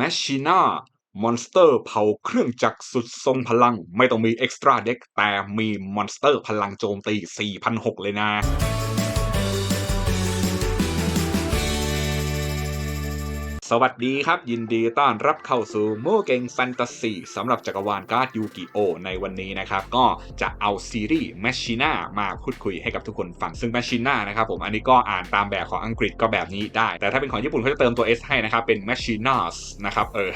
แมชชีน่ามอนสเตอร์เผาเครื่องจักรสุดทรงพลัง ไม่ต้องมีเอ็กซ์ตร้าเด็กแต่มีมอนสเตอร์พลังโจมตี 4,006 เลยนะ สวัสดีครับ ยินดีต้อนรับเข้าสู่โมเกงแฟนตาซีสำหรับจักรวาลการ์ดยูกิโอในวันนี้นะครับ ก็จะเอาซีรีส์แมชชีน่ามาพูดคุยให้กับทุกคนฟัง ซึ่งแมชชีน่านะครับผมอันนี้ก็อ่านตามแบบของอังกฤษก็แบบนี้ได้ แต่ถ้าเป็นของญี่ปุ่นเขาจะเติมตัว S ให้นะครับ เป็น Machinas นะครับเออ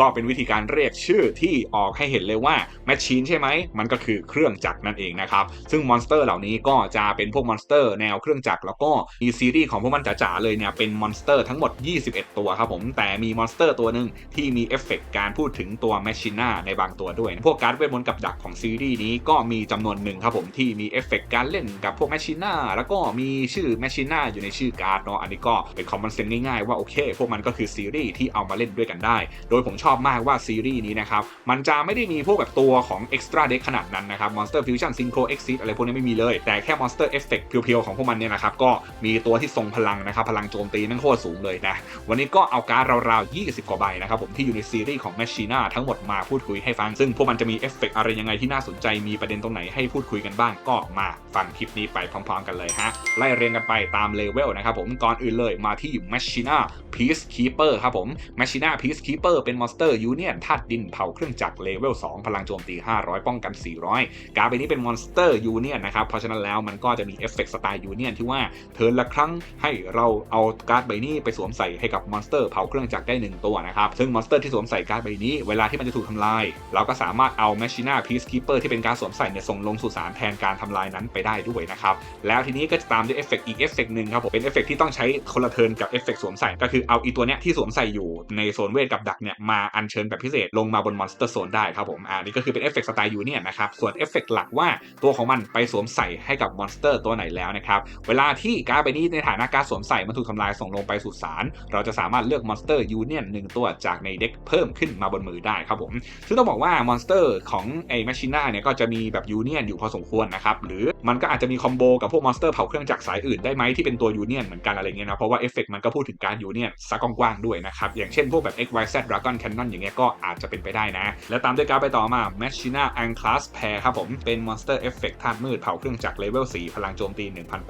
ก็เป็นวิธีการเรียกชื่อที่ออกให้เห็นเลยว่า Machine ใช่ไหมมันก็คือเครื่องจักรนั่นเองนะครับซึ่งมอนสเตอร์เหล่านี้ก็จะเป็นพวกมอนสเตอร์แนวเครื่องจักรแล้วก็มีซีรีส์ของพวกมันจ๋าๆเลยเนี่ยเป็นมอนสเตอร์ทั้งหมด 21 ตัวครับผมแต่มีมอนสเตอร์ตัวหนึ่งที่มีเอฟเฟกต์การพูดถึงตัวแมชชีน่าในบางตัวด้วย พวกการ์ดเวทมนต์กับดักของซีรีส์นี้ก็มีจำนวนหนึ่งครับผมที่มีเอฟเฟกต์การเล่นกับพวกแมชชีน่าแล้วก็มีชื่อแมชชีน่าอยู่ในชื่อการ์ดเนาะอันนี้ก็เป็นคอมมอนเซนง่ายๆว่าโอเค พวกมันก็คือซีรีส์ที่เอามาเล่นด้วยกันได้ โดยผมชอบมากว่าซีรีส์นี้นะครับมันจะไม่ได้มีพวกแบบตัวของ Extra Deck ขนาดนั้นนะครับ Monster Fusion Synchro Exit อะไรพวกนี้ไม่มีเลย แต่แค่ Monster Effect เพียวๆของพวกมันเนี่ยนะครับก็มีตัวที่ทรงพลังนะครับพลังโจมตีนั่งโคตรสูงเลยนะวันนี้ก็เอาการ์ดราวๆ 20 กว่าใบนะครับผมที่อยู่ในซีรีส์ของ Machina ทั้งหมดมาพูดคุยให้ฟัง ซึ่งพวกมันจะมีเอฟเฟกต์อะไรยังไงที่น่าสนใจมีประเด็นตรงไหนให้พูดคุยกันบ้างก็มาฟังคลิปนี้ไปพร้อมๆ กันเลยฮะ ไล่เรียงกันไปตามเลเวลนะครับผมก่อนอื่นเลยมาที่ Machina Peacekeeper ครับผม Machina Peacekeeper เป็นมอนสเตอร์ยูเนียนธาตุดินเผาเครื่องจักรเลเวล2พลังโจมตี 500 ป้องกัน 400 การ์ดใบนี้เป็นมอนสเตอร์ยูเนียนนะครับเพราะฉะนั้นแล้วมันก็จะมีเอฟเฟกต์สไตล์ยูเนียนที่ว่าเทิร์นละครั้งให้เราเอาการ์ดใบนี้ไปสวมใส่ให้กับมอนสเตอร์เผาเครื่องจักรได้หนึ่งตัวนะครับ ซึ่งมอนสเตอร์ที่สวมใส่การ์ดใบนี้เวลาที่มันจะถูกทำลาย เราก็สามารถเอา Machina Peacekeeper ที่เป็นการสวมใส่เนี่ยส่งลงสู่สารแทนการทำลายนั้นไปได้ด้วยนะครับแล้วทีนี้ก็จะตามด้วยเอฟเฟกต์อีกเอฟเฟกต์หนึ่งครับผมเป็นเอฟเฟกต์ที่ต้องใช้คนละเทินกับเอฟเฟกต์สวมใส่ก็คือเอาอีตัวเนี้ยที่สวมใส่อยู่ในโซนเวทกับดักเนี่ยมาอัญเชิญแบบพิเศษลงมาบนมอนสเตอร์โซนได้ครับผมอ่านี่ก็คือเป็นเอฟเฟกต์สไตล์ยูเนี่ยนะครับส่วนเอฟเฟกหลักว่าตัวของมันไปสวมใส่ให้กับมอนสเตอร์ตัวไหนแล้วนะครับเวลาที่การ์ดใบนี้ในฐานะการสวมใส่มันถูกทำลายส่งลงไปสู่สารเราจะสามารถเลือกมอนสเตอร์ยูเนียนหนึ่งตัวจากในเด็กเพิ่มขึ้นมาบนมือได้ครับผม ซึ่งต้องบอกว่ามอนสเตอร์ของไอ้แมชชีน่าเนี่ยก็จะมีแบบยูเนียนอยู่พอสมควรนะครับหรือมันก็อาจจะมีคอมโบกับพวกมอนสเตอร์เผาเครื่องจักรสายอื่นได้ไหมที่เป็นตัวยูเนียนเหมือนกันอะไรเงี้ยนะเพราะว่าเอฟเฟกต์มันก็พูดถึงการยูเนียนซักกว้างๆด้วยนะครับอย่างเช่นพวกแบบ XYZ Dragon Cannon อย่างเงี้ยก็อาจจะเป็นไปได้นะ แล้วตามด้วยการไปต่อมา Machina a n c l a s Pair ครับผมเป็น Monster Effect ธาตุมืดเผาเครื่องจักรเลเวล4พลังโจมตี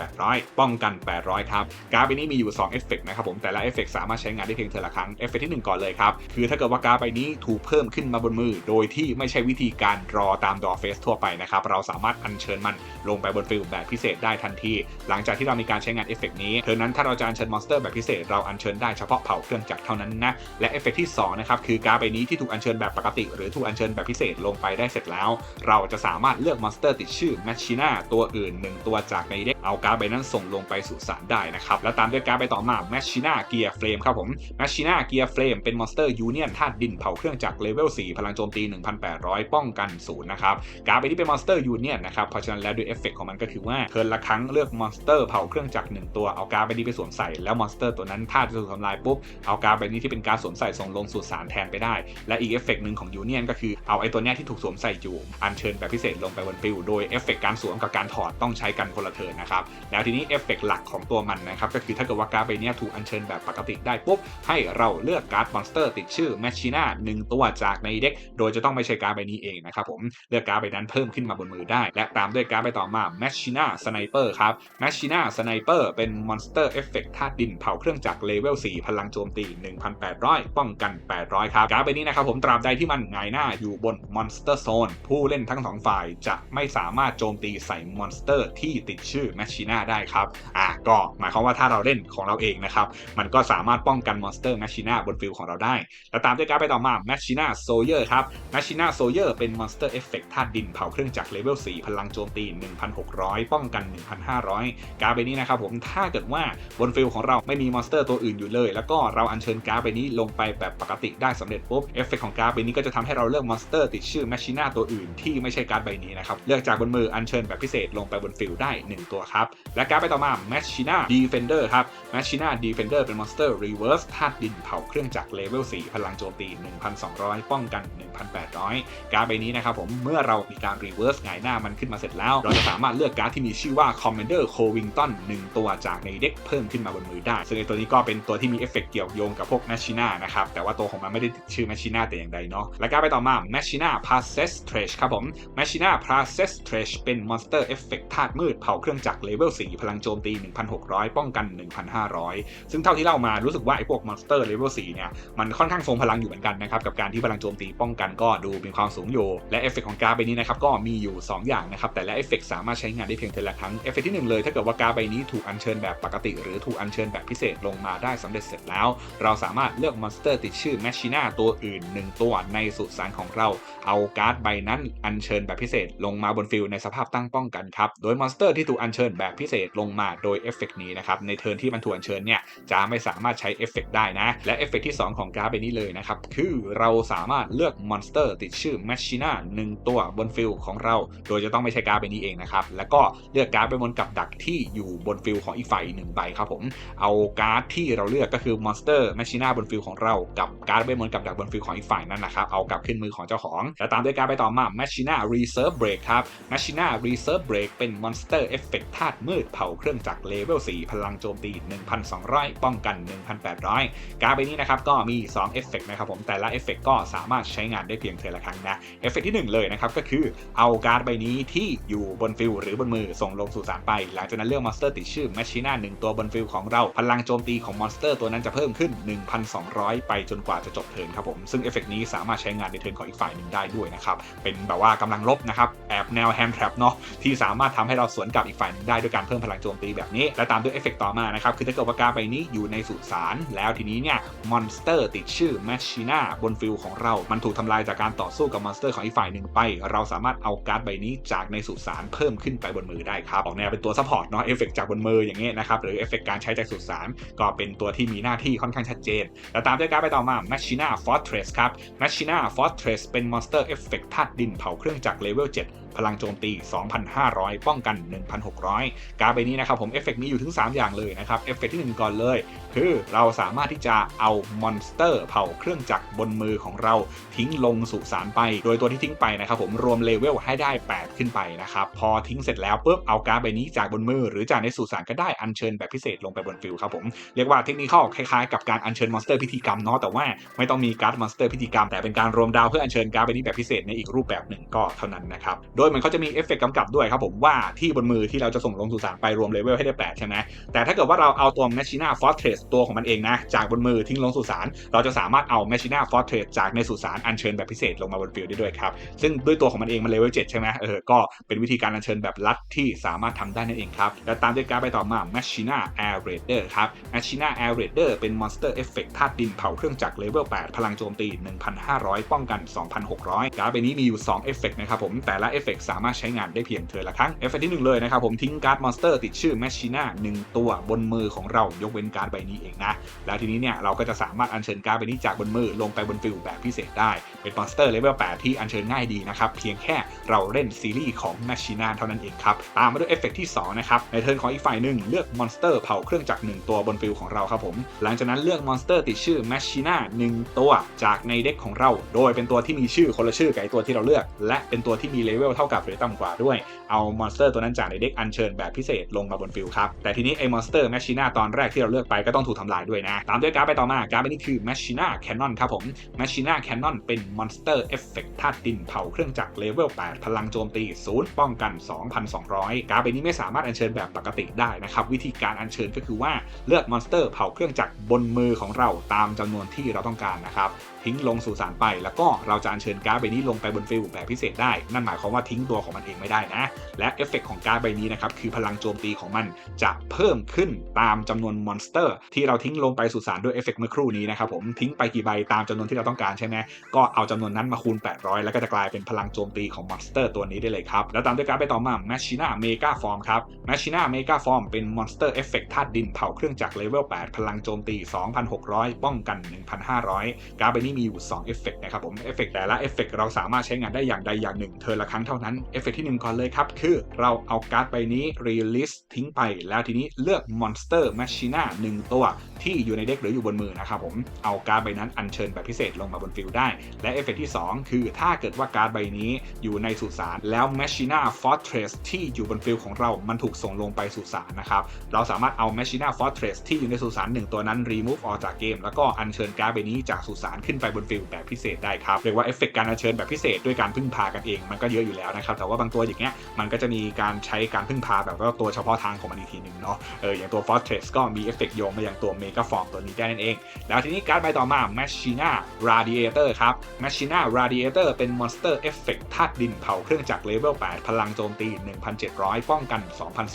1,800 ป้องกัน 800 ครับ การ์ดนี้มีอยู่ 2 เอฟเฟกนะครับผมแต่ละเอฟเฟกสามารถใช้งานได้เพียงเทอละครั้งเอฟเฟกที่ 1 ก่อนเลยครับ คือถ้าเกิดว่าการ์ดใบนี้ถูกเพิ่มขึ้นมาบนมือ โดยที่ไม่ใช่วิธีการรอตามดอเฟสทั่วไปนะครับ เราสามารถอัญเชิญมันลงไปบนฟิลแบบพิเศษได้ทันที หลังจากที่เรามีการใช้งานเอฟเฟกนี้เท่านั้นถ้าเราจะอัญเชิญมอนสเตอร์แบบพิเศษเราอัญเชิญได้เฉพาะเผาเครื่องจักรเท่านั้นนะและเอฟเฟกที่2นะครับคือการ์ดใบนี้ที่ถูกอัญเชิญแบบปกติ หรือถูกอัญเชิญแบบพิเศษลงไปได้เสร็จแล้ว เราจะสามารถเลือกมอนสเตอร์ติดชื่อแมชชีน่าตัวอื่น 1 ตัวจากในเด็ก เอาการ์ดใบนั้นส่งลงไปสู่สารได้นะครับ แล้วตามด้วยการ์ดใบต่อมาแมชชีน่าเกียร์เฟรมครับผมแมชชีน่าเกียร์เฟรมเป็นมอนสเตอร์ยูเนียนธาตุดินเผาเครื่องจักรเลเวล4พลังโจมตี 1,800 ป้องกันศูนย์นะครับการ์ดใบนี้เป็นมอนสเตอร์ยูเนียนนะครับเพราะฉะนั้นแล้วด้วยเอฟเฟกของมันก็คือว่าเทิร์นละครั้งเลือกมอนสเตอร์เผาเครื่องจักรหนึ่งตัวเอาการ์ดใบนี้ไปสวมใส่แล้วมอนสเตอร์ตัวนั้นถ้าจะถูกทำลายปุ๊บเอาการ์ดใบนี้ที่เป็นการสวมใส่ส่งลงสู่สารแทนไปได้ และอีกเอฟเฟกหนึ่งของยูเนียนก็คือเอาไอ้ตัวเนี้ยที่ถูกสวมใส่อยู่อัญเชิญแบบพิเศษลงไปบนฟิลโดยเอฟเฟกการสวมกับการถอดต้องใช้กันคนละเทิร์นนะครับแล้วทีนี้เอฟเฟกหลักของตัวมันนะครับก็คือถ้าเกิดว่าการ์ดใบนี้ถูกอัญเชิญแบบปกติได้ปุ๊บให้เราเลือกการ์ดมอนสเตอร์ติดชื่อแมชชีน่าหนึ่งตัวจากในเด็กโดยจะต้องไม่ใช่การ์ดใบนี้เองนะครับผมเลือกการ์ดใบนั้นเพิ่มขึ้นมาบนมือได้ และตามด้วยการ์ดใบต่อมาแมชชีน่าสไนเปอร์ครับแมชชีน่าสไนเปอร์เป็นมอนสเตอร์เอฟเฟกธาตุดินเผาเครื่องจักรเลเวล4พลังโจมตี 1,800 ป้องกัน 800 ครับการ์ดใบนี้นะครับผมตราบใดที่มันหงายหน้าอยู่บนมอนสเตอร์โซนผู้เล่นทั้งสองฝ่ายจะไม่สามารถโจมตีใส่มอนสเตอร์ที่ติดชื่อแมชชีนาได้ครับอะก็หมายความว่าถ้าเราเล่นของเราเองนะครับ มันก็สามารถป้องกันมอนสเตอร์แมชชีนาบนฟิลของเราได้ แล้วตามด้วยการไปต่อมาแมชชีนาโซเยอร์ครับแมชชีนาโซเยอร์เป็นมอนสเตอร์เอฟเฟกต์ธาตุดินเผาเครื่องจักรเลเวล4พลังโจมตี 1,600 ป้องกัน 1,500 การ์ดใบนี้นะครับผมถ้าเกิดว่าบนฟิลของเราไม่มีมอนสเตอร์ตัวอื่นอยู่เลย แล้วก็เราอัญเชิญการ์ดใบนี้ลงไปแบบปกติได้สำเร็จปุ๊บเอฟเฟกต์ของการ์ดใบนี้ก็จะทำให้เราเลือกมอนสเตอร์ติดชื่อแมชชีนาตัวอื่นที่ไม่ใช่การ์ดใบนี้นะครับเลือกจากบนมืออัญเชิญแบบพิเศษลงไปบนฟิลได้ 1 ตัวคครับและการดไปต่อมา Machina Defender ครับ Machina Defender เป็นมอนสเตอร์ Reverse ธาตุดินเผาเครื่องจักรเลเวล4พลังโจมตี 1,200 ป้องกัน 1,800 การดใบนี้นะครับผมเมื่อเรามีการ Reverse หงายหน้ามันขึ้นมาเสร็จแล้ว เราจะสามารถเลือกการ์ดที่มีชื่อว่า Commander Covington 1 ตัวจากในเด็กเพิ่มขึ้นมาบนมือได้ ซึ่งไอตัวนี้ก็เป็นตัวที่มีเอฟเฟกต์เกี่ยวโยงกับพวก Machina นะครับแต่ว่าตัวของมันไม่ได้ชื่อ Machina แต่อย่างใดเนาะและการดไปต่อมา Machina Process Trash ครับผม Machina Process Trash เป็นมอนสเตอร์เอฟเฟกต์ธาตุมืดเผาเครื่องจักรเลเวล4พลังโจมตี 1,600 ป้องกัน 1,500 ซึ่งเท่าที่เล่ามารู้สึกว่าไอ้พวกมอนสเตอร์เลเวล4เนี่ยมันค่อนข้างทรงพลังอยู่เหมือนกันนะครับกับการที่พลังโจมตีป้องกันก็ดูมีความสูงอยู่ และเอฟเฟกต์ของการ์ดใบนี้นะครับก็มีอยู่ 2 อย่างนะครับแต่ละเอฟเฟกต์สามารถใช้งานได้เพียงเทอละครั้งเอฟเฟกต์ที่1เลยถ้าเกิดว่าการ์ดใบนี้ถูกอัญเชิญแบบปกติ หรือถูกอัญเชิญแบบพิเศษลงมาได้สำเร็จเสร็จแล้ว เราสามารถเลือกมอนสเตอร์ติดชื่อแมชชีน่าตัวอื่น 1 ตัวในสุสานของเราเอาการ์ดใบนั้นอัญเชิญแบบพิเศษลงมาบนฟิลในสภาพตั้งป้องกันครับโดยมอนสเตอร์ที่ถูกอัญเชิญแบบพิเศษลงมาโดยเอฟเฟกต์นี้นะครับในเทิร์นที่มันถูกอัญเชิญเนี่ยจะไม่สามารถใช้เอฟเฟกต์ได้นะ และเอฟเฟกต์ที่ 2 ของการ์ดใบนี้เลยนะครับ คือเราสามารถเลือกมอนสเตอร์ติดชื่อแมชชีน่า1ตัวบนฟิลของเรา โดยจะต้องไม่ใช่การ์ดใบนี้เองนะครับ แล้วก็เลือกการ์ดไปบนกับดักที่อยู่บนฟิลของอีกฝ่ายหนึ่งใบครับผม เอาการ์ดที่เราเลือกก็คือมอนสเตอร์แมชชีน่าบนฟิลของเรากับการ์ดไปบนกับดักบนฟิลของอีกฝ่ายนั่นนะครับเอากลับขึ้นมือของเจ้าของและตามด้วยการไปต่อมา Machina Reserve Break ครับ Machina Reserve Break เป็นมอนสเตอร์เอฟเฟกตธาตุมืดเผาเครื่องจักรเลเวล 4 พลังโจมตี 1,200 ป้องกัน 1,800 การ์ดใบนี้นะครับก็มี 2 เอฟเฟกต์นะครับผมแต่ละเอฟเฟกต์ก็สามารถใช้งานได้เพียงเทละครั้งนะเอฟเฟกต์ที่ 1 เลยนะครับก็คือเอาการ์ดใบนี้ที่อยู่บนฟิลหรือบนมือส่งลงสู่สารไป หลังจากนั้นเลือกมอนสเตอร์ติดชื่อ Machina 1ตัวบนฟิลของเราพลังโจมตีของมอนสเตอร์ตัวนั้นจะเพิ่มขึ้น 1,200 ไปจนกว่าจะจบเทิร์นครับผมซึ่งเอฟเฟกต์นี้สามารถใช้งานในเทิร์นของอีกฝ่ายหนึ่งได้ด้วยนะครับเป็นแบบว่ากำลังลบนะครับแอบแนวแฮมแทรปเนาะที่สามารถทำให้เราสวนกลับอีกฝ่ายนึงได้ด้วยการเพิ่มพลังโจมตีแบบนี้ และตามด้วยเอฟเฟกต์ต่อมานะครับ คือถ้าเกิดว่ากาใบนี้อยู่ในสุสานแล้วทีนี้เนี่ยมอนสเตอร์ติดชื่อแมชชีนาบนฟิลของเรา มันถูกทำลายจากการต่อสู้กับมอนสเตอร์ของอีกฝ่ายหนึ่งไป เราสามารถเอาการ์ดใบนี้จากในสุสานเพิ่มขึ้นไปบนมือได้ครับออกแนวเป็นตัวซัพพอร์ตเนาะเอฟเฟกต์จากบนมืออย่างเงี้ยนะครับหรือเอฟเฟกต์การใช้จากสุสานก็เป็นตัวที่มีหน้าที่ค่อนข้างชัดเจนและตามด้วยการ์ดไปต่อมา Machina Fortress ครับ Machina Fortress เป็นมอนสเตอร์เอฟเฟกธาตุดินเผาเครื่องจักรเลเวล7 พลังโจมตี 2,500 ป้องกัน 1,600 การ์ดใบนี้นะครับผมเอฟเฟกต์มีอยู่ถึง 3 อย่างเลยนะครับ เอฟเฟกต์ที่ 1 ก่อนเลย คือเราสามารถที่จะเอามอนสเตอร์เผาเครื่องจักรบนมือของเราทิ้งลงสุสานไป โดยตัวที่ทิ้งไปนะครับผมรวมเลเวลให้ได้ 8 ขึ้นไปนะครับพอทิ้งเสร็จแล้วปุ๊บเอาการ์ดใบนี้จากบนมือ หรือจากในสุสานก็ได้อัญเชิญแบบพิเศษลงไปบนฟิลครับผมเรียกว่าเทคนิคคล้ายๆกับการอัญเชิญมอนสเตอร์พิธีกรรมเนาะแต่ว่าไม่ต้องมีการ์ดมอนสเตอร์พิธีกรรมแต่เป็นการรวมดาวเพื่ออัญเชิญการ์ดใบนี้แบบพิเศษในอีกรูปแบบหนึ่งก็เท่านั้นนะครับโดยมันเขาจะมีเอฟเฟกต์กำกับด้วยครับผมว่าที่บนมือที่เราจะส่งลงสู่สารไปรวมเลเวลให้ได้8ใช่ไหมแต่ถ้าเกิดว่าเราเอาตัว Machina Fortress ตัวของมันเองนะ จากบนมือทิ้งลงสู่สารเราจะสามารถเอา Machina Fortress จากในสุสานอัญเชิญแบบพิเศษลงมาบนฟิลได้ด้วยครับ ซึ่งด้วยตัวของมันเองมันเลเวล7ใช่ไหมเออ ก็เป็นวิธีการอัญเชิญแบบลัดที่สามารถทำได้นั่นเองครับ และตามด้วยการไปต่อมา Machina Air Raider ครับ Machina Air Raider เป็น Monster Effect ธาตุดินเผาเครื่องจักรเลเวล8พลังโจมตี 1,500 ป้องกัน 2,600 การ์ดใบนี้มีอยู่2เอฟเฟกต์นะครับผม แต่ละเอฟเฟกต์สามารถใช้งานได้เพียงเธอละครั้ง เอฟเฟกต์ที่1เลยนะครับผมทิ้งการ์ดมอนสเตอร์ติดชื่อ Machina 1ตัวบนมือของเรายกเว้นการ์ดใบนี้เองนะ แล้วทีนี้เนี่ยเราก็จะสามารถอัญเชิญการ์ดใบนี้จากบนมือลงไปบนฟิลแบบพิเศษได้ เป็นมอนสเตอร์เลเวล8ที่อัญเชิญง่ายดีนะครับ เพียงแค่เราเล่นซีรีส์ของ Machina เท่านั้นเองครับ ตามมาด้วยเอฟเฟกต์ที่ 2 นะครับ ในเทิร์นของอีกฝ่ายหนึ่งเลือกมอนสเตอร์เผาเครื่องจักร1ตัวบนฟิลของเราครับผม หลังจากนั้นเลือกมอนสเตอร์ติดชื่อ Machina 1ตัวจากในเด็กของเรา โดยเป็นตัวที่มีชื่อคนละชื่อกับตัวที่เราเลือก และเป็นตัวที่มีเลเวลเท่ากับหรือต่ำกว่าด้วย เอามอนสเตอร์ตัวนั้นจากในเด็กอัญเชิญแบบพิเศษลงมาบนฟิลครับ แต่ทีนี้ไอ้มอนสเตอร์แมชชีนาตอนแรกที่เราเลือกไปก็ต้องถูกทำลายด้วยนะ ตามด้วยการ์ดไปต่อมาการ์ดใบนี้คือแมชชีนาแคนนอนครับผมแมชชีนาแคนนอนเป็นมอนสเตอร์เอฟเฟกต์ธาตุดินเผาเครื่องจักรเลเวล 8 พลังโจมตี0ป้องกัน 2,200 การ์ดใบนี้ไม่สามารถอัญเชิญแบบปกติได้นะครับวิธีการอัญเชิญก็คือว่าเลือกมอนสเตอร์เผาเครื่องจักรบนมือของเราตามจำนวนที่เราต้องการนะครับ ทิ้งลงสู่สารไป แล้วก็เราจะอัญเชิญการ์ดใบนี้ลงไปบนฟิลแบบพิเศษได้ นั่นหมายความว่าทิ้งตัวของมันเองไม่ได้นะ และเอฟเฟกของการ์ดใบนี้นะครับคือพลังโจมตีของมันจะเพิ่มขึ้นตามจำนวนมอนสเตอร์ ที่เราทิ้งลงไปสู่สารด้วยเอฟเฟกเมื่อครู่นี้นะครับผมทิ้งไปกี่ใบตามจำนวนที่เราต้องการใช่ไหมก็เอาจำนวนนั้นมาคูณ 800 แล้วก็จะกลายเป็นพลังโจมตีของมอนสเตอร์ตัวนี้ได้เลยครับแล้วตามด้วยการ์ดไปต่อมา Machina Mega Form ครับ Machina Mega Form เป็นมอนสเตอร์เอฟเฟกธาตุดินเผาเครื่องจักรเลเวล8พลังโจมตี 2,600 ป้องกัน 1,500 การ์ดใบนี้มีอยู่2เอฟเฟกนะครับผมเอฟเฟกแต่ละเอฟเฟกเราสามารถใช้งานได้อย่างใดอย่างหนึ่งเทอละครั้งเท่านั้นเอฟเฟกที่1ก่อนเลยครับ คือเราเอาการ์ดใบนี้รีลิสทิ้งไป แล้วทีนี้เลือกมอนสเตอร์แมชชีน่าหนึ่งตัวที่อยู่ในเด็กหรืออยู่บนมือนะครับผมเอาการ์ดใบนั้นอัญเชิญแบบพิเศษลงมาบนฟิลได้ และเอฟเฟกที่ 2 คือถ้าเกิดว่าการ์ดใบนี้อยู่ในสุสานแล้วแมชชีน่าฟอร์เทรสที่อยู่บนฟิลของเรา มันถูกส่งลงไปสุสานนะครับเราสามารถเอาแมชชีน่าฟอร์เทรสที่อยู่ในสุสานหนึ่งตัวนั้นรีมูฟออกจากเกมแล้วก็อัญเชิญการ์ดใบนี้จากสุสานขึ้นไปบนฟิลแบบพิเศษได้ครับเรียกว่าเอฟเฟกการอัญเชิญแบบพิเศษด้วยการพึ่งพากันเองมันก็เยอะอยู่แล้วนะครับแต่ว่าบางตัวอย่างเงี้ยมันก็จะมีการใช้การพึ่งพาแบบว่าตัวเฉพาะทางของมันอีกทีหนึ่งเนาะเอออย่างตัว Fortress ก็มีเอฟเฟกโยงมาอย่างตัว Mega Form ตัวนี้ได้นั่นเอง แล้วทีนี้การ์ดใบต่อมา Machina Radiator ครับ Machina Radiator เป็นมอนสเตอร์เอฟเฟกธาตุดินเผาเครื่องจักรเลเวล8พลังโจมตี 1,700 ป้องกัน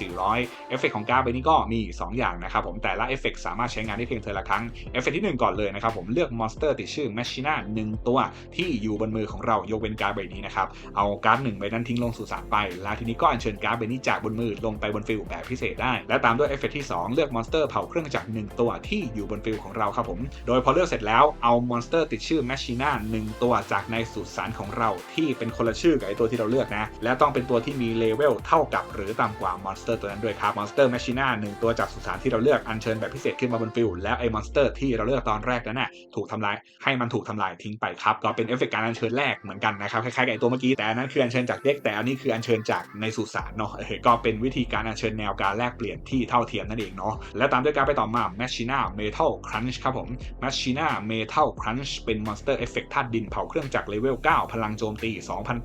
2,400 เอฟเฟกของการ์ดใบนี้ก็มี 2 อย่างนะครับผมแต่ละเอฟเฟกสามารถใช้งานได้เพียงเทอละครั้งเอฟเฟกที่ 1 ก่อนเลยนะครับผมเลือกมอนสเตอร์ติดชื่อ Machina 1ตัวที่อยู่บนมือของเรายกเว้นการ์ดใบนี้นะครับ เอาการ์ดหนึ่งใบนั้นทิ้งลงสู่สารไป แล้วทีนี้ก็อัญเชิญการ์ดใบนี้จากบนมือลงไปบนฟิลแบบพิเศษได้ และตามด้วยเอฟเฟกที่ 2 เลือกมอนสเตอร์เผาเครื่องจักร1ตัวที่อยู่บนฟิลของเราครับผม โดยพอเลือกเสร็จแล้วเอามอนสเตอร์ติดชื่อ Machina 1ตัวจากในสุสานของเราที่เป็นคนละชื่อกับไอตัวที่เราเลือกนะ และต้องเป็นตัวที่มีเลเวลเท่ากับ หรือต่ำกว่ามอนสเตอร์ตัวนั้นด้วยครับมอนสเตอร์ Machina 1ตัวจากสุสานที่เราเลือกอัญเชิญแบบพิเศษขึ้นมาบนฟิลแล้วไอมอนสเตอร์ที่เราเลือกตอนแรกนั้นน่ะถูกทำลายให้มันถูกทำลายทิ้งไปครับก็เป็นเอฟเฟกการอัญเชิญแรกเหมือนกันนะครับคล้ายๆกับไอตัวเมื่อกี้แต่อันนั้นคืออัญเชิญจากเด็กแต่อันนี้คืออัญเชิญจากในสุสานเนาะก็เป็นวิธีการอัญเชิญแนวการแลกเปลี่ยนที่เท่าเทียมนั่นเองเนาะและตามด้วยการไปต่อมา Machina Metal Crunch ครับผม Machina Metal Crunch เป็นมอนสเตอร์เอฟเฟกธาตุดินเผาเครื่องจักรเลเวล 9 พลังโจมตี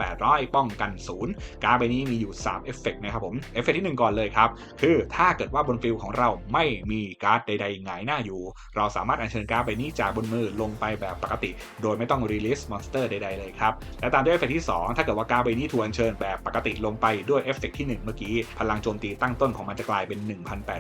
2,800 ป้องกัน 0 การ์ดใบนี้มีอยู่ 3 เอฟเฟกต์นะครับผมเอฟเฟกต์ที่ 1 ก่อนเลยครับ คือถ้าเกิดว่าบนฟิลของเราไม่มีการ์ดใดๆหงายหน้าอยู่ เราสามารถอัญเชิญการ์ดใบนี้จากบนมือลงไปแบบปกติ โดยไม่ต้องรีลิสมอนสเตอร์ใดๆเลยครับ และตามด้วยเอฟเฟกที่ 2 ถ้าเกิดว่าการใบนี้ถูกอัญเชิญแบบปกติลงไปด้วยเอฟเฟกที่ 1 เมื่อกี้ พลังโจมตีตั้งต้นของมันจะกลายเป็น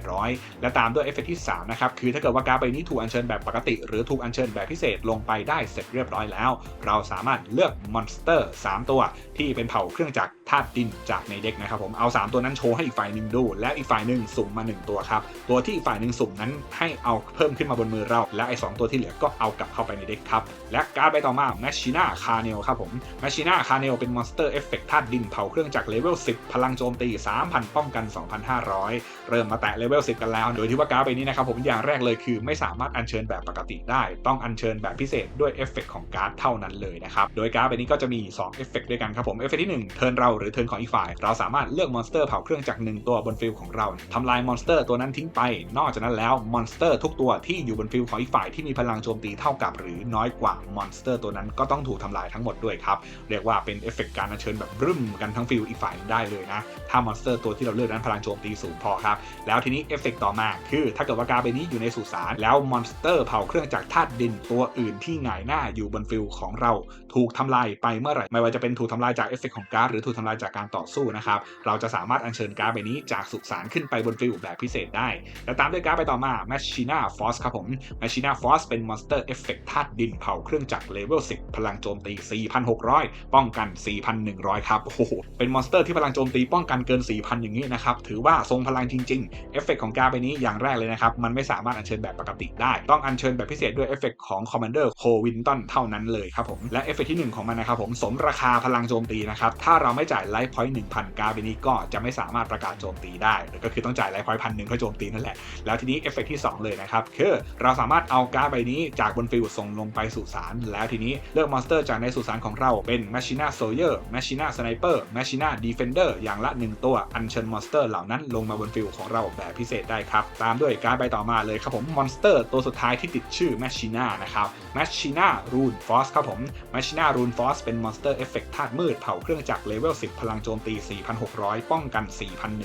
1,800 และตามด้วยเอฟเฟกที่3นะครับคือถ้าเกิดว่าการใบนี้ถูกอัญเชิญแบบปกติ หรือถูกอัญเชิญแบบพิเศษลงไปได้เสร็จเรียบร้อยแล้ว เราสามารถเลือกมอนสเตอร์ 3 ตัว ที่เป็นเผ่าเครื่องจักรธาตุดินจากในเด็กนะครับผมเอา 3 ตัวนั้นโชว์ให้อีกฝ่ายหนึ่งดู และอีกฝ่ายหนึ่งสุ่มมา 1 ตัวครับตัวที่อีกฝ่ายหนึ่งสุ่มนั้นให้เอาเพิ่มขึ้นมาบนมือเรา และไอ้สตัวที่เหลือก็เอากลับเข้าไปในเด็กครับ up. และการ์ดใบต่อมา Machina Carnel ครับผม Machina Carnel เป็นมอนสเตอร์เอฟเฟกต์ธาตุดินเผาเครื่องจักรเลเวล 10 พลังโจมตี 3,000 ป้องกัน 2,500 เริ่มมาแตะเลเวล 10 กันแล้ว โดยที่ว่าการ์ดใบนี้นะครับผมอย่างแรกเลยคือไม่สามารถอัญเชิญแบบปกติได้ ต้องอัญเชิญแบบพิเศษด้วยเอฟเฟกต์ของการ์ดเท่านั้นเลยนะครับโดยการ์ดใบนี้ก็จะมี2เอฟเฟกต์ด้วยกันครับผมเอฟเฟกต์ที่1เทิร์นเราหรือเทิร์นของอีกฝ่ายเราสามารถเลือกมอนสเตอร์เผาเครื่องจักรหนึ่งตัวบนฟิลของเราทำลายมอนสเตอร์ตัวนั้นทิ้งไป นอกจากนั้นแล้วมอนสเตอร์ทุกตัวที่อยู่บนฟิลของอีกฝ่ายที่มีพลังโจมตีเท่ากับหรือน้อยกว่ามอนสเตอร์ตัวนั้นก็ต้องถูกทำลายทั้งหมดด้วยครับ เรียกว่าเป็นเอฟเฟกการอัญเชิญแบบรึมกันทั้งฟิลอีกฝ่ายได้เลยนะ ถ้ามอนสเตอร์ตัวที่เราเลือกนั้นพลังโจมตีสูงพอครับ แล้วทีนี้เอฟเฟกต่อมาคือถ้าเกิดว่าการ์ดใบนี้อยู่ในสุสานแล้วมอนสเตอร์เผาเครื่องจักธาตุดินตัวอื่นที่หงายหน้าอยู่บนฟิลของเราถูกทำลายไปเมื่อไหร่ไม่ว่าจะเป็นถูกทำลายจากเอฟเฟกของการ์ดหรือถูกทำลายจากการต่อสู้นะครับเราจะสามารถอัญเชิญการ์ดใบนี้จากสุสานขึ้นไปบนฟิลแบบพิเศษได้ และตามด้วยการ์ดใบต่อมา Machina Force ครับผม Machina Force เป็นมอนสเตอร์เอฟเฟกธาตุดินเผาเครื่องรื่องจักรเลเวล 10 พลังโจมตี 4,600 ป้องกัน 4,100 ครับ โอ้โห เป็นมอนสเตอร์ที่พลังโจมตีป้องกันเกิน 4,000 อย่างนี้นะครับ ถือว่าทรงพลังจริงๆ เอฟเฟกของการ์ดใบนี้อย่างแรกเลยนะครับ มันไม่สามารถอัญเชิญแบบปกติได้ ต้องอัญเชิญแบบพิเศษด้วยเอฟเฟกของ Commander c o w i n t o n เท่านั้นเลยครับผม และเอฟเฟกที่ 1 ของมันนะครับผม สมราคาพลังโจมตีนะครับ ถ้าเราไม่จ่ายไลฟ์พอยต์1,000 การ์ดใบนี้ก็จะไม่สามารถประกาศโจมตีได้ ก็คือต้องจ่ายไลฟ์พอยต์พันหนึ่งเพื่อโจมตีนั่นแหละ แล้วทีนี้เอฟเฟกที่ 2 เลยนะครับคือเราสามารถเอาการ์ดใบนี้จากบนฟิลส่งลงไปสู่สารแล้วทีนี้เลือกมอนสเตอร์จากในสุสานของเราเป็น Machina Soldier Machina Sniper Machina Defender อร์อย่างละ 1 ตัวอัญเชิญมอนสเตอร์เหล่านั้นลงมาบนฟิลของเราแบบพิเศษได้ครับ ตามด้วยการ์ดใบต่อมาเลยครับผมมอนสเตอร์ตัวสุดท้ายที่ติดชื่อ Machina นะครับ Machina Rune Force ครับผม Machina Rune Force เป็นมอนสเตอร์เอฟเฟกต์ธาตุมืดเผาเครื่องจักรเลเวล10 พลังโจมตี 4,600 ป้องกัน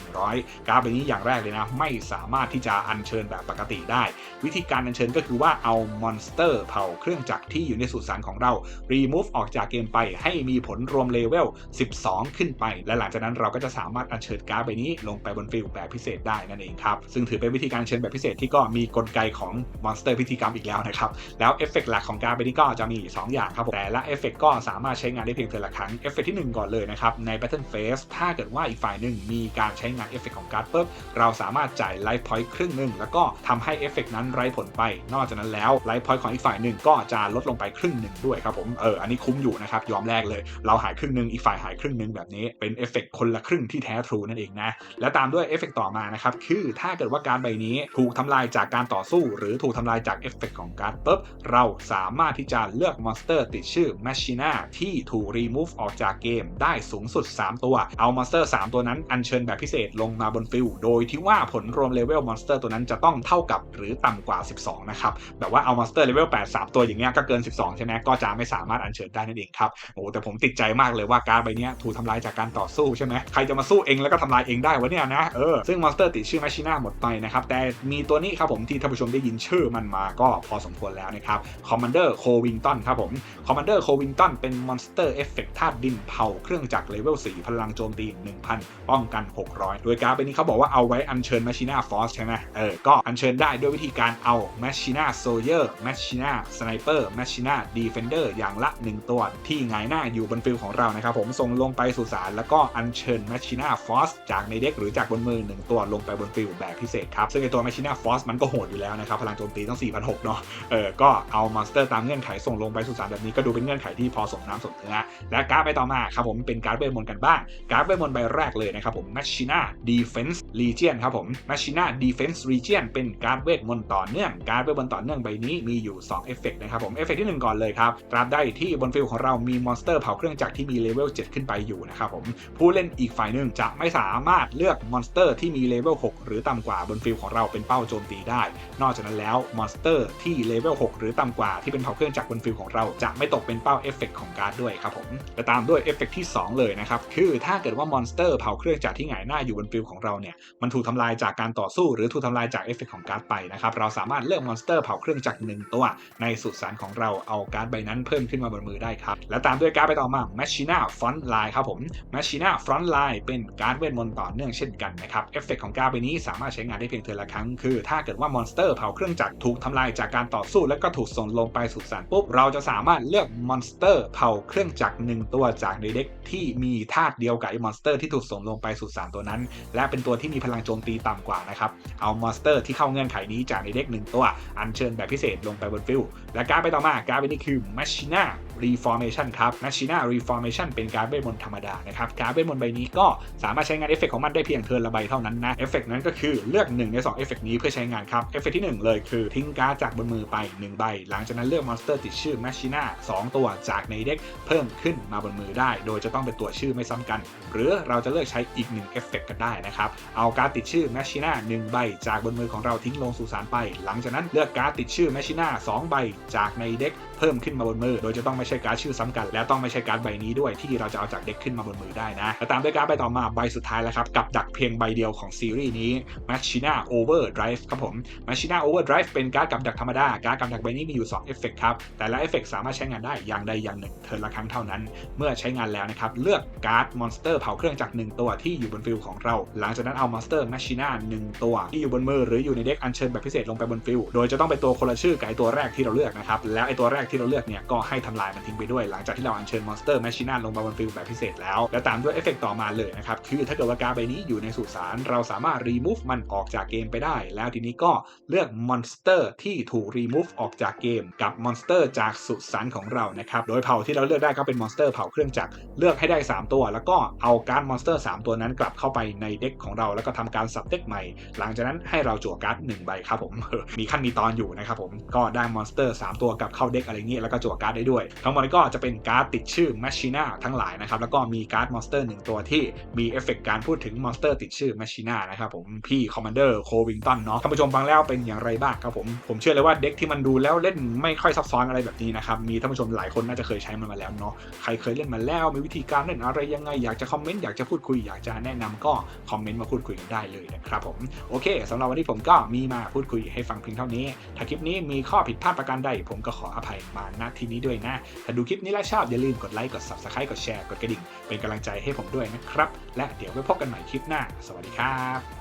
4,100 การ์ดใบนี้อย่างแรกเลยนะ ไม่สามารถที่จะอัญเชิญแบบปกติได้ วิธีการอัญเชิญก็คือว่าเอามอนสเตอร์เผาเครื่องจักรที่อยู่ในสุสานของเรา remove ออกจากเกมไป ให้มีผลรวมเลเวล 12 ขึ้นไป และหลังจากนั้นเราก็จะสามารถอัญเชิญการ์ดใบนี้ลงไปบนฟิลแบบพิเศษได้นั่นเองครับ ซึ่งถือเป็นวิธีการเชิญแบบพิเศษที่ก็มีกลไกของมอนสเตอร์พิธีกรรมอีกแล้วนะครับ แล้วเอฟเฟกหลักของการ์ดใบนี้ก็จะมี 2 อย่างครับแต่ละเอฟเฟกก็สามารถใช้งานได้เพียงเทอละครั้งเอฟเฟกที่ 1 ก่อนเลยนะครับใน Battle Phase ถ้าเกิดว่าอีกฝ่ายหนึ่งมีการใช้งานเอฟเฟกของการ์ดปุ๊บเราสามารถจ่ายไลฟ์พอยต์ครึ่งหนึ่งแล้วก็ทำให้เอฟเฟกนั้นไร้ผลไป นอกจากนั้นแล้วไลฟ์พอยต์ของอีกฝ่ายหนึ่งก็จะลดลงไปครึ่งหนึ่งด้วยครับผมเอออันนี้คุ้มอยู่นะครับยอมแลกเลย เราหายครึ่งหนึ่งอีกฝ่ายหายครึ่งหนึ่งแบบนี้เป็นเอฟเฟกต์คนละครึ่งที่แท้ทรูนั่นเองนะแล้วตามด้วยเอฟเฟกต์ต่อมานะครับคือถ้าเกิดว่าการใบนี้ถูกทำลายจากการต่อสู้ หรือถูกทำลายจากเอฟเฟกต์ของการ์ดปุ๊บเราสามารถที่จะเลือกมอนสเตอร์ติดชื่อ Machina ที่ถูกรีมูฟออกจากเกมได้สูงสุด 3 ตัว เอามอนสเตอร์ 3 ตัวนั้นอัญเชิญแบบพิเศษลงมาบนฟิลโดยที่ว่าผลรวมเลเวลมอนสเตอร์ตัวนั้นจะต้องเท่ากับหรือต่ำกว่า 12 นะครับ แบบว่าเอามอนสเตอร์เลเวล 8 3 ตัวอย่างเงี้ยก็เกิน12 ใช่ไหมก็จะไม่สามารถอัญเชิญได้นั่นเองครับโอ้แต่ผมติดใจมากเลยว่าการใบเนี้ยถูกทำลายจากการต่อสู้ใช่ไหมใครจะมาสู้เองแล้วก็ทำลายเองได้วะเนี่ยนะเออซึ่งมอนสเตอร์ติดชื่อ Machina หมดไปนะครับแต่มีตัวนี้ครับผมที่ท่านผู้ชมได้ยินชื่อมันมาก็พอสมควรแล้วนะครับ Commander Covington ครับผม Commander Covington เป็นมอนสเตอร์เอฟเฟกต์ธาตุดินเผาเครื่องจักรเลเวล4พลังโจมตี 1,000 ป้องกัน 600 โดยการใบนี้เขาบอกว่าเอาไว้อัญเชิญ Machina Force ใช่ไหมเออก็อัญเชิญได้ด้วยวิธีการเอา Machina Soldier Machina Sniper Machina Defender อชินาดีเฟนเดอร์อย่างละ 1 ตัวที่งายหน้าอยู่บนฟิลของเรานะครับผมส่งลงไปสู่สารแล้วก็อัญเชิญ Machina Force จากในเด็กหรือจากบนมือ 1 ตัวลงไปบนฟิลแบบพิเศษครับ ซึ่งไอตัว Machina Force มันก็โหดอยู่แล้วนะครับ พลังโจมตีต้อง4,600เนาะเออก็เอามอนสเตอร์ตามเงื่อนไขส่งลงไปสู่สารแบบนี้ก็ดูเป็นเงื่อนไขที่พอสมน้ำสมเนื้อและการ์ดใบต่อมาครับผมเป็นการ์ดเวทมนต์กันบ้างการ์ดเวทมนต์ใบแรกเลยนะครับผม Machina Defense Legion ครับผม Machina Defense Legion เป็นการ์ดเวทมนต์ต่อเนื่องการ์ดเวทมนต์ต่อเนื่องใบนี้มีอยู่2เอฟเฟกต์นะครับผมเอฟเฟกที่ 1 ก่อนเลยครับตราบใดที่บนฟิลของเรามีมอนสเตอร์เผาเครื่องจักรที่มีเลเวล7ขึ้นไปอยู่นะครับผมผู้เล่นอีกฝ่ายหนึ่งจะไม่สามารถเลือกมอนสเตอร์ที่มีเลเวล6หรือต่ำกว่าบนฟิลของเราเป็นเป้าโจมตีได้ นอกจากนั้นแล้วมอนสเตอร์ที่เลเวล6หรือต่ำกว่าที่เป็นเผาเครื่องจักรบนฟิลของเราจะไม่ตกเป็นเป้าเอฟเฟกต์ของการ์ดด้วยครับผมและตามด้วยเอฟเฟกต์ที่ 2 เลยนะครับคือถ้าเกิดว่ามอนสเตอร์เผาเครื่องจักรที่หงายหน้าอยู่บนฟิลของเราเนี่ยมันถูกทำลายจากการต่อสู้ หรือถูกทำลายจากเอฟเฟกของการ์ดไปนะครับเราสามารถเลือกมอนสเตอร์เผาเครื่องจักรหนึ่งตัวในสุสานของเราเอาการ์ดใบนั้นเพิ่มขึ้นมาบนมือได้ครับ และตามด้วยการ์ดใบต่อมา Machina Front Line ครับผม Machina Front Line เป็นการ์ดเวทมนต์ต่อเนื่องเช่นกันนะครับเอฟเฟกต์ของการ์ดใบนี้สามารถใช้งานได้เพียงเทือละครั้ง คือ ถ้าเกิดว่ามอนสเตอร์เผาเครื่องจักรถูกทำลายจากการต่อสู้ แล้วก็ถูกส่งลงไปสุสานปุ๊บเราจะสามารถเลือกมอนสเตอร์เผาเครื่องจักรหนึ่งตัวจากในเด็กที่มีธาตุเดียวกับมอนสเตอร์ที่ถูกส่งลงไปสุสานตัวนั้น และเป็นตัวที่มีพลังโจมตีต่ำกว่านะครับเอามอนสเตอร์ที่เข้าเงื่อนไขนี้จากในเด็กหนึ่งตัวอัญเชิญแบบพิเศษลงไปบนฟิลและการดไปต่อมาการเป็นนี่คือมัชชิน่า Reformation ครับ Machina Reformation เป็นการเวทมนต์ธรรมดานะครับการเวทมนต์ใบนี้ก็สามารถใช้งานเอฟเฟกของมันได้เพียงเทิร์นละใบเท่านั้นนะเอฟเฟกนั้นก็คือเลือก1ใน2เอฟเฟกนี้เพื่อใช้งานครับเอฟเฟกที่ 1 เลยคือทิ้งการ์ดจากบนมือไป 1 ใบ หลังจากนั้นเลือกมอนสเตอร์ติดชื่อ Machina 2ตัวจากในเด็กเพิ่มขึ้นมาบนมือได้ โดยจะต้องเป็นตัวชื่อไม่ซ้ำกัน หรือเราจะเลือกใช้อีก1เอฟเฟกก็ได้นะครับเอาการ์ดติดชื่อ Machina 1ใบ จากบนมือของเราทิ้งลงสู่สารไป หลังจากนั้นเลือกการ์ดติดชื่อ Machina 2ใบจากในเด็กเพิ่มขึ้นมาบนมือ โดยจะต้องไม่ใช่การ์ดชื่อซ้ำกัน และต้องไม่ใช่การ์ดใบนี้ด้วยที่เราจะเอาจากเด็กขึ้นมาบนมือได้นะและตามด้วยการ์ดใบต่อมาใบสุดท้ายแล้วครับกับดักเพียงใบเดียวของซีรีส์นี้ Machina Overdrive ครับผม Machina Overdrive เป็นการ์ดกับดักธรรมดาการ์ดกับดักใบนี้มีอยู่2เอฟเฟกครับแต่ละเอฟเฟกสามารถใช้งานได้อย่างใดอย่างหนึ่งเทิร์นละครั้งเท่านั้น เมื่อใช้งานแล้วนะครับเลือกการ์ดมอนสเตอร์เผาเครื่องจักรหนึ่งตัวที่อยู่บนฟิลของเรา หลังจากนั้นเอามอนสเตอร์ Machina หนึ่งตัวที่อยู่บนมือหรืออยู่ในเด็กอัญเชิญแบบพิเศษลงไปบนฟิลโดยจะต้องเป็นตัวคนละชื่อกับไอตัวแรกที่เราเลือกนะครับแล้วไอตัวแรกที่เราเลือกเนี่ยก็ให้ทำลายมันทิ้งไปด้วย หลังจากที่เราอัญเชิญมอนสเตอร์แมชชีนาลงมาบนฟิลแบบพิเศษแล้ว และตามด้วยเอฟเฟกต่อมาเลยนะครับ คือถ้าเกิดว่าการใบนี้อยู่ในสุสานเราสามารถรีมูฟมันออกจากเกมไปได้ แล้วทีนี้ก็เลือกมอนสเตอร์ที่ถูกรีมูฟออกจากเกม กับมอนสเตอร์จากสุสานของเรานะครับโดยเผ่าที่เราเลือกได้ก็เป็นมอนสเตอร์เผ่าเครื่องจักรเลือกให้ได้ 3 ตัว แล้วก็เอาการ์ดมอนสเตอร์ 3 ตัวนั้นกลับเข้าไปในเด็กของเราแล้วก็ทำการสับเด็กใหม่ หลังจากนั้นให้เราจั่วการ์ดหนึ่งใบครับผมมีขั้นมีตอนอยู่นะครับผมก็ได้มอนสเตอร์ 3 ตัวกลับเข้าเด็กอะไรเงี้ยแล้วก็จั่วการ์ดได้ด้วยทั้งหมดนี้ก็จะเป็นการ์ดติดชื่อ Machina ทั้งหลายนะครับแล้วก็มีการ์ดมอนสเตอร์หนึ่งตัวที่มีเอฟเฟกการพูดถึงมอนสเตอร์ติดชื่อ Machina นะครับผมพี่คอมมานเดอร์โควิงตันเนาะท่านผู้ชมฟังแล้วเป็นอย่างไรบ้างครับผมผมเชื่อเลยว่าเด็กที่มันดูแล้วเล่นไม่ค่อยซับซ้อนอะไรแบบนี้นะครับมีท่านผู้ชมหลายคนน่าจะเคยใช้มันมาแล้วเนาะใครเคยเล่นมาแล้วมีวิธีการเล่นอะไรยังไงอยากจะคอมเมนต์อยากจะพูดคุยอยากจะแนะนำก็คอมเมนต์มาพูดคุยกันได้เลยนะครับผมโอเคสำหรับวันนี้ผมก็มีมาพูดคุยให้ฟังเพียงเท่านี้ ถ้าคลิปนี้มีข้อผิดพลาดประการใดผมก็ขออภัยมาณที่นี้ด้วยนะถ้าดูคลิปนี้แล้วชอบอย่าลืมกดไลค์ กด subscribe กดแชร์ กดกระดิ่ง เป็นกำลังใจให้ผมด้วยนะครับ และเดี๋ยวไว้พบกันใหม่คลิปหน้า สวัสดีครับ